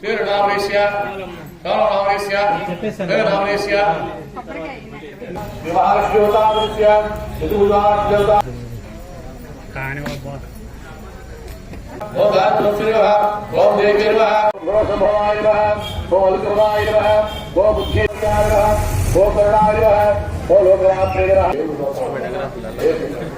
శ్రీరామేశ్య రామరామేశ్య రామేశ్య వివాహశ్యోతామృత్య చతుర్వాశ్యోత ఓం గాత్రోక్షిరవ ఓం దేవీర్వ ఓం సంభవాయ నమః ఓం అలుకృమాయ నమః ఓం బుద్ధిర్యాయ నమః ఓం కరుణాయ నమః ఓం లోకరాత్రే నమః రామరామేశ్య రామరామేశ్య వాజిబు రామేశ్య శ్రీరామేశ్య లక్ష్మణ ఇంద్రకుమార్ రామేశ్య రామరామేశ్య కరుణా వైద్యనాయ హే రమ వైద్య ఓం ప్రదాయ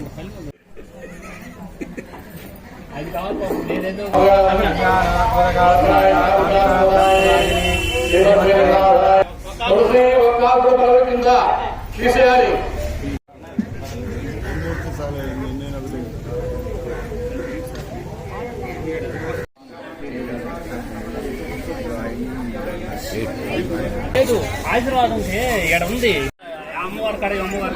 ఓం హిరణ్యప్రా తీసేయాలి లేదు ఆశీర్వాదం ఉంటే ఇక్కడ ఉంది? అమ్మవారి కడ అమ్మవారి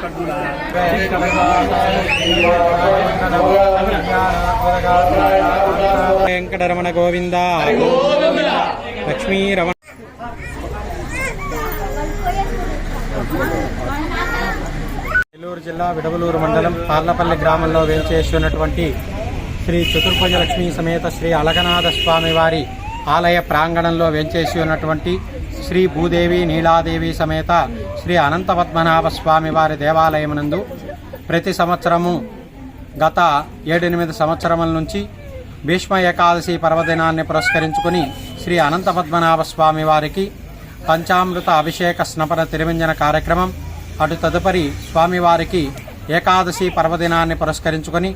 వెంకటరమణ గోవింద. లక్ష్మీ రమణ. నెల్లూరు జిల్లా విడవలూరు మండలం పార్లపల్లి గ్రామంలో వేంచేసి ఉన్నటువంటి శ్రీ చతుర్భుజ లక్ష్మీ సమేత శ్రీ అలగనాథ స్వామి వారి ఆలయ ప్రాంగణంలో వేంచేసి ఉన్నటువంటి శ్రీ భూదేవి నీలాదేవి సమేత శ్రీ అనంత పద్మనాభ స్వామి వారి దేవాలయమునందు ప్రతి సంవత్సరము గత ఏడెనిమిది సంవత్సరముల నుంచి భీష్మ ఏకాదశి పర్వదినాన్ని పురస్కరించుకుని శ్రీ అనంత పద్మనాభ స్వామి వారికి పంచామృత అభిషేక స్నపన తిరుమంజన కార్యక్రమం అటు తదుపరి స్వామివారికి ఏకాదశి పర్వదినాన్ని పురస్కరించుకొని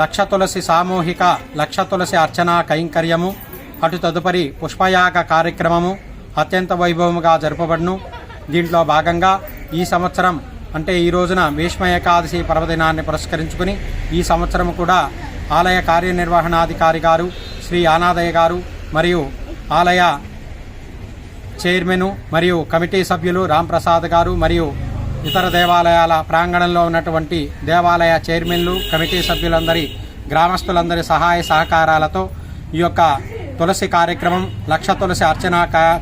లక్ష తులసి సామూహిక లక్ష తులసి అర్చనా కైంకర్యము అటు తదుపరి పుష్పయాగ కార్యక్రమము అత్యంత వైభవముగా జరుపబడును. దీంట్లో భాగంగా ఈ సంవత్సరం అంటే ఈ రోజున భీష్మ ఏకాదశి పర్వదినాన్ని పురస్కరించుకుని ఈ సంవత్సరం కూడా ఆలయ కార్యనిర్వహణాధికారి గారు శ్రీ ఆనాదయ్య గారు మరియు ఆలయ చైర్మన్ మరియు కమిటీ సభ్యులు రాంప్రసాద్ గారు మరియు ఇతర దేవాలయాల ప్రాంగణంలో ఉన్నటువంటి దేవాలయ చైర్మన్లు కమిటీ సభ్యులందరి గ్రామస్తులందరి సహాయ సహకారాలతో ఈ యొక్క తులసి కార్యక్రమం లక్ష తులసి అర్చన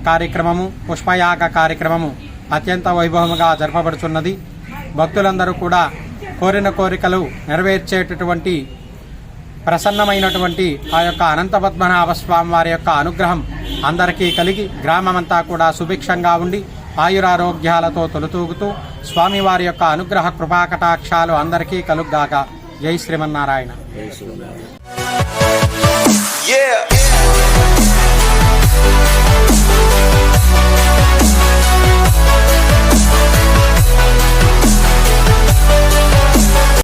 కార్యక్రమము పుష్పయాగ కార్యక్రమము అత్యంత వైభవముగా జరపబడుతున్నది భక్తులందరూ కూడా కోరిన కోరికలు నెరవేర్చేటటువంటి ప్రసన్నమైనటువంటి ఆ యొక్క అనంత పద్మనాభ స్వామి వారి యొక్క అనుగ్రహం అందరికీ కలిగి గ్రామమంతా కూడా సుభిక్షంగా ఉండి ఆయురారోగ్యాలతో తొలుతూగుతూ స్వామివారి యొక్క అనుగ్రహ కృపాకటాక్షాలు అందరికీ కలుగ్గాక. జై శ్రీమన్నారాయణ. Yeah.